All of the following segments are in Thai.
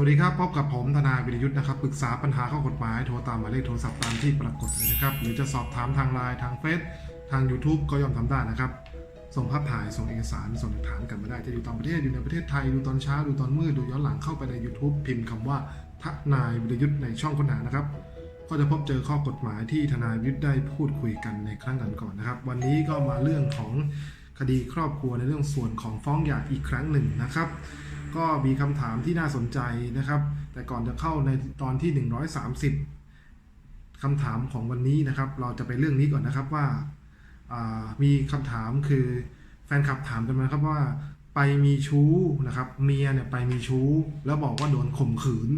วัสดีครับ พบกับผมทนาวิรยุทธ์นะครับปรึกษาปัญหาข้อกฎหมายโทรตามหมายเลขโทรศัพท์ตามที่ปรากฏเลยนะครับ หรือจะสอบถามทางไลน์ทางเฟซทาง YouTube ก็ยอมทำได้นะครับ ส่งภาพถ่ายส่งเอกสารส่งหลักฐานกันมาได้จะอยู่ต่างประเทศอยู่ในประเทศไทยดูตอนเช้าดูตอนมืดดูย้อนหลังเข้าไปใน YouTube พิมพ์คำว่าทนายวิรยุทธ์ในช่องค้นหานะครับ ก็จะพบเจอข้อกฎหมายที่ทนายวิรยุทย์ได้พูดคุยกันในครั้งก่อนๆนะครับ วันนี้ก็มาเรื่องของคดีครอบครัวในเรื่องส่วนของฟ้องหย่าอีกครั้งหนึ่งนะครับ ก็มีคำถามที่น่าสนใจนะครับ แต่ก่อนจะเข้าในตอนที่ 130คำถามของวันนี้นะครับ เราจะไปเรื่องนี้ก่อนนะครับว่าอ่ามีคำถามคือแฟนคลับถามกันมาครับว่าไปมีชู้นะครับ เมียเนี่ยไปมีชู้ แล้วบอกว่าโดนข่มขืน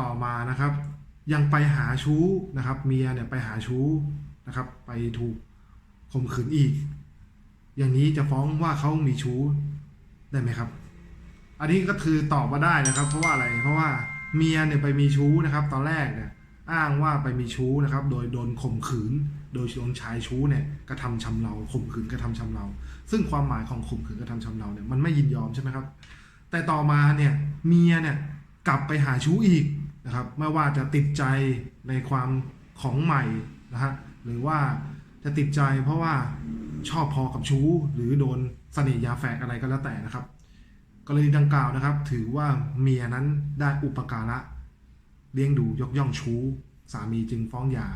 ต่อมานะครับ ยังไปหาชู้นะครับ เมียเนี่ยไปหาชู้นะครับ ไปถูกข่มขืนอีก อย่างนี้จะฟ้องว่าเขามีชู้ได้ไหมครับ อันนี้ก็คือตอบมาได้นะครับ เพราะว่าอะไรเพราะว่าเมียเนี่ยไปมีชู้นะครับ ตอนแรกเนี่ยอ้างว่าไปมีชู้นะครับ โดยโดนข่มขืน โดยโดนชายชู้เนี่ยกระทำชำเราข่มขืนกระทำชำเรา ซึ่งความหมายของข่มขืนกระทำชำเราเนี่ยมันไม่ยินยอมใช่ไหมครับ แต่ต่อมาเนี่ยเมียเนี่ยกลับไปหาชู้อีกนะครับไม่ว่าจะติดใจในความของใหม่นะฮะหรือว่าจะติดใจเพราะว่าชอบพอกับชู้หรือโดนเสน่หยาแฝกอะไรก็แล้วแต่นะครับ กรณีดังกล่าวนะครับ ถือว่าเมียนั้นได้อุปการะเลี้ยงดูยกย่องชู้ สามีจึงฟ้องหย่า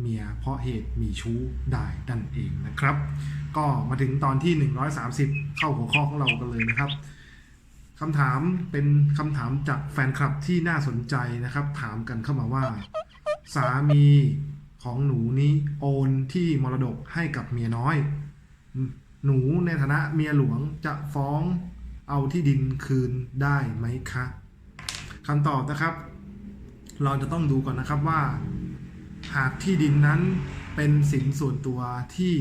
เมียเพราะเหตุมีชู้ได้ดันเองนะครับ ก็มาถึงตอนที่ 130 เข้าหัวข้อของเรากันเลยนะครับคำถามเป็นคำถามจากแฟนคลับที่น่าสนใจนะครับ ถามกันเข้ามาว่า สามีของหนูนี้โอนที่มรดกให้กับเมียน้อย หนูในฐานะเมียหลวงจะฟ้อง เอาที่ดินคืนได้ไหมคะคำตอบนะครับ เราจะต้องดูก่อนนะครับว่า หากที่ดินนั้นเป็นสินส่วนตัวที่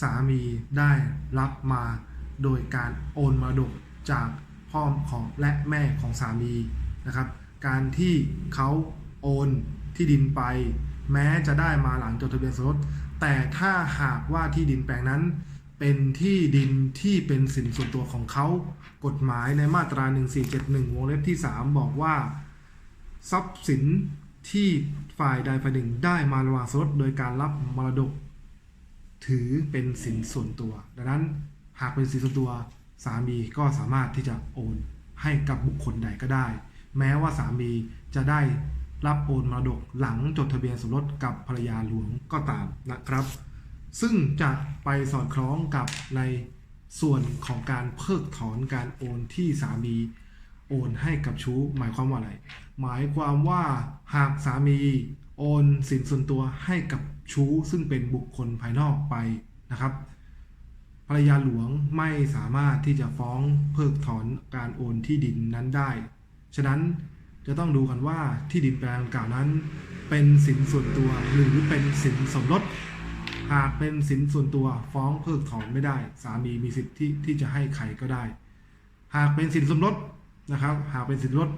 สามีได้รับมาโดยการโอนมรดกจากพ่อของและแม่ของสามีนะครับ การที่เขาโอนที่ดินไป แม้จะได้มาหลังจดทะเบียนสมรสแต่ถ้าหากว่าที่ดินแปลงนั้น เป็นที่ดินที่เป็นสินส่วนตัวของเขา กฎหมายในมาตรา 1471 วงเล็บที่ 3 บอกว่า ทรัพย์สินที่ฝ่ายใดฝ่ายหนึ่งได้มาระหว่างสมรสโดยการรับมรดก ถือเป็นสินส่วนตัว ดังนั้นหากเป็นสินส่วนตัวสามีก็สามารถที่จะโอนให้กับบุคคลใดก็ได้ แม้ว่าสามีจะได้รับโอนมรดกหลังจดทะเบียนสมรสกับภรรยาหลวงก็ตามนะครับ ซึ่งจะไปสอดคล้องกับในส่วนของการเพิกถอนการโอนที่สามีโอนให้กับชู้หมายความว่าอะไร หมายความว่าหากสามีโอนสินส่วนตัวให้กับชู้ซึ่งเป็นบุคคลภายนอกไปนะครับ ภรรยาหลวงไม่สามารถที่จะฟ้องเพิกถอนการโอนที่ดินนั้นได้ ฉะนั้นจะต้องดูกันว่าที่ดินแปลงกล่าวนั้น เป็นสินส่วนตัวหรือเป็นสินสมรส หากเป็นสินส่วนตัวฟ้องเพิกถอนไม่ได้ สามีมีสิทธิ์ที่ที่จะให้ใครก็ได้ หากเป็นสินสมรสนะครับ หากเป็นสินสมรส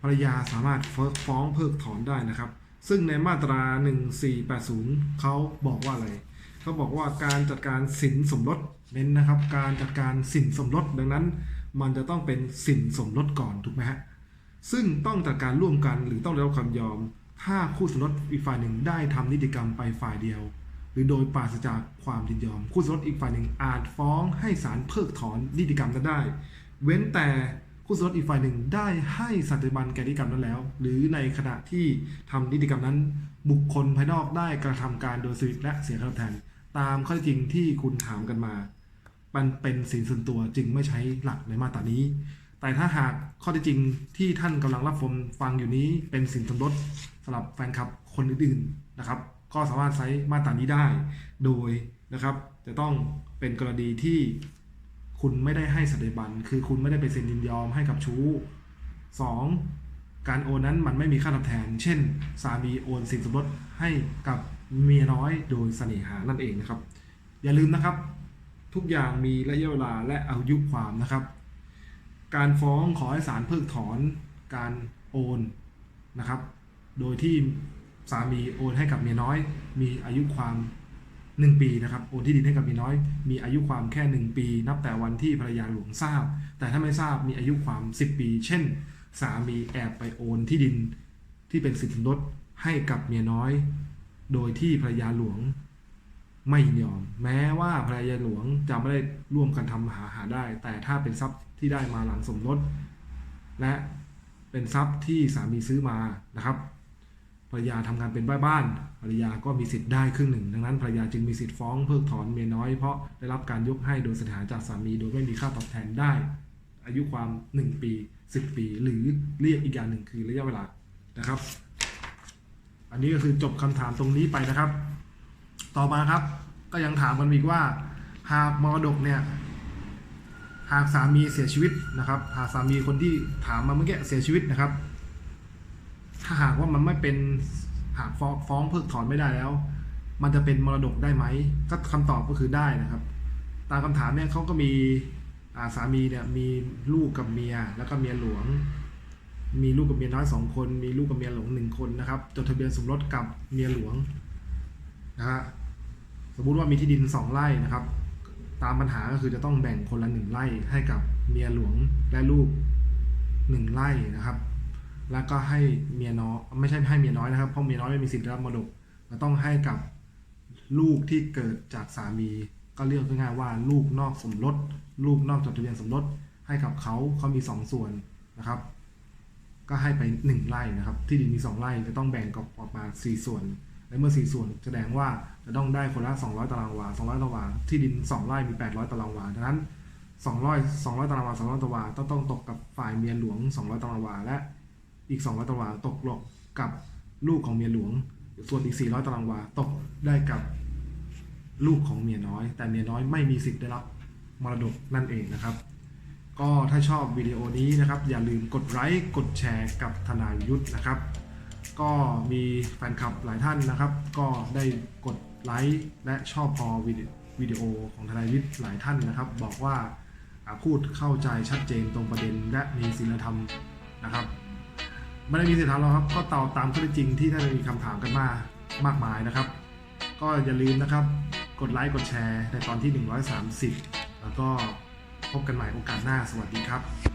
ภรรยาสามารถฟ้องเพิกถอนได้นะครับ ซึ่งในมาตรา 1480 เขาบอกว่าอะไรเขาบอกว่าการจัดการสินสมรสเน้นนะครับ การจัดการสินสมรสดังนั้น มันจะต้องเป็นสินสมรสก่อนถูกไหมฮะซึ่งต้องจัดการร่วมกันหรือต้องได้รับความยอม ถ้าคู่สมรสอีกฝ่ายหนึ่งได้ทำนิติกรรมไปฝ่ายเดียว หรือโดยปราศจากความยินยอม คู่สมรสอีกฝ่ายหนึ่งอาจฟ้องให้ศาลเพิกถอนนิติกรรมนั้นได้ เว้นแต่คู่สมรสอีกฝ่ายหนึ่งได้ให้สัตยบันแก่นิติกรรมนั้นแล้ว หรือในขณะที่ทำนิติกรรมนั้น บุคคลภายนอกได้กระทำการโดยสุจริตและเสียค่าตอบแทน ตามข้อเท็จจริงที่คุณถามกันมา มันเป็นสินส่วนตัวจึงไม่ใช้หลักในมาตรานี้ แต่ถ้าหากข้อเท็จจริงที่ท่านกำลังรับฟังฟังอยู่นี้เป็นสินสมรส สำหรับแฟนคลับคนอื่นๆนะครับ ก็สามารถใช้มาตรานี้ได้ โดยนะครับ จะต้องเป็นกรณีที่คุณไม่ได้ให้สัตย์บันคือคุณไม่ได้ไปเซ็นยินยอมให้กับชู้ 2. การโอนนั้นมันไม่มีค่าตอบแทน เช่น สามีโอนสินสมรสให้กับเมียน้อยโดยเสน่หานั่นเองนะครับ อย่าลืมนะครับ ทุกอย่างมีระยะเวลาและอายุความนะครับ การฟ้องขอให้ศาลเพิกถอนการโอนนะครับ โดยที่สามีโอนให้กับเมียน้อย มีอายุความ 1 ปีนะครับโอนที่ดินให้กับเมียน้อย มีอายุความแค่ 1 ปี นับแต่วันที่ภรรยาหลวงทราบ แต่ถ้าไม่ทราบมีอายุความ 10 ปี เช่น สามีแอบไปโอนที่ดินที่เป็นสิทธิสมรสให้กับเมียน้อย โดยที่ภรรยาหลวงไม่ยินยอม แม้ว่าภรรยาหลวงจะไม่ได้ร่วมกันทำหาหาได้ แต่ถ้าเป็นทรัพย์ที่ได้มาหลังสมรสและเป็นทรัพย์ที่สามีซื้อมานะครับ ภรรยาทำงานเป็นบ้านบ้านภรรยาก็มีสิทธิ์ได้ครึ่งหนึ่ง ดังนั้นภรรยาจึงมีสิทธิ์ฟ้องเพิกถอนเมียน้อย เพราะได้รับการยกให้โดยสถานจากสามีโดยไม่มีค่าตอบแทนได้ อายุความ 1 ปี 10 ปี หรือเรียกอีกอย่างหนึ่งคือระยะเวลานะครับ อันนี้ก็คือจบคำถามตรงนี้ไปนะครับ ต่อมาครับก็ยังถามกันอีกว่า หากมรดกเนี่ยหากสามีเสียชีวิตนะครับ หากสามีคนที่ถามมาเมื่อกี้เสียชีวิตนะครับ ถ้าหากว่ามันไม่เป็นหากฟ้องฟ้องเพิกถอนไม่ได้แล้ว มันจะเป็นมรดกได้ไหมก็คำตอบก็คือได้นะครับ ตามคำถามเนี่ยเขาก็มีาสามีเนี่ยมีลูกกับเมียแล้วก็เมียหลวง มีลูกกับเมียน้อยสองคน มีลูกกับเมียหลวงหนึ่งคนนะครับจดทะเบียนสมรสกับเมียหลวงนะฮะสมมุติว่ามีที่ดินสองไร่นะครับ ตามปัญหาก็คือจะต้องแบ่งคนละหนึ่งไร่ให้กับเมียหลวงและลูกหนึ่งไร่นะครับ แล้วก็ให้เมียน้อยไม่ใช่ให้เมียน้อยนะครับเพราะเมียน้อยไม่มีสิทธิ์รับมรดกเราต้องให้กับลูกที่เกิดจากสามี ก็เรียกง่ายๆว่าลูกนอกสมรสลูกนอกจดทะเบียนสมรสให้กับเขาเขามีสองส่วนนะครับ ก็ให้ไปหนึ่งไร่นะครับ ที่ดินมีสองไร่จะต้องแบ่งกับออกมาสี่ส่วนและเมื่อสี่ส่วนแสดงว่าจะต้องได้คนละ 200 ตารางวา 200 ตารางวา ที่ดิน 2 ไร่มี 800 ตารางวาดังนั้น 200 200 ตารางวา 200 ตารางวาต้องต้องตกกับฝ่ายเมียหลวง 200 ตารางวา และ อีก 200ตารางวาตกลงกับลูกของเมียหลวง ส่วนอีก 400ตารางวาตกได้กับลูกของเมียน้อย แต่เมียน้อยไม่มีสิทธิ์ได้รับมรดกนั่นเองนะครับ ก็ถ้าชอบวิดีโอนี้นะครับ อย่าลืมกดไลค์กดแชร์กับทนายยุทธนะครับ ก็มีแฟนคลับหลายท่านนะครับ ก็ได้กดไลค์และชอบพอวิดีโอของทนายยุทธหลายท่านนะครับ บอกว่าพูดเข้าใจชัดเจนตรงประเด็นและมีศีลธรรมนะครับ ไม่ได้มีสิทธรรมหรอกครับก็ตอบตามข้อเท็จจริงที่ท่านมีคำถามกันมามากมายนะครับ ก็อย่าลืมนะครับ กดไลค์กดแชร์ในตอนที่ 130 แล้วก็พบกันใหม่โอกาสหน้าสวัสดีครับ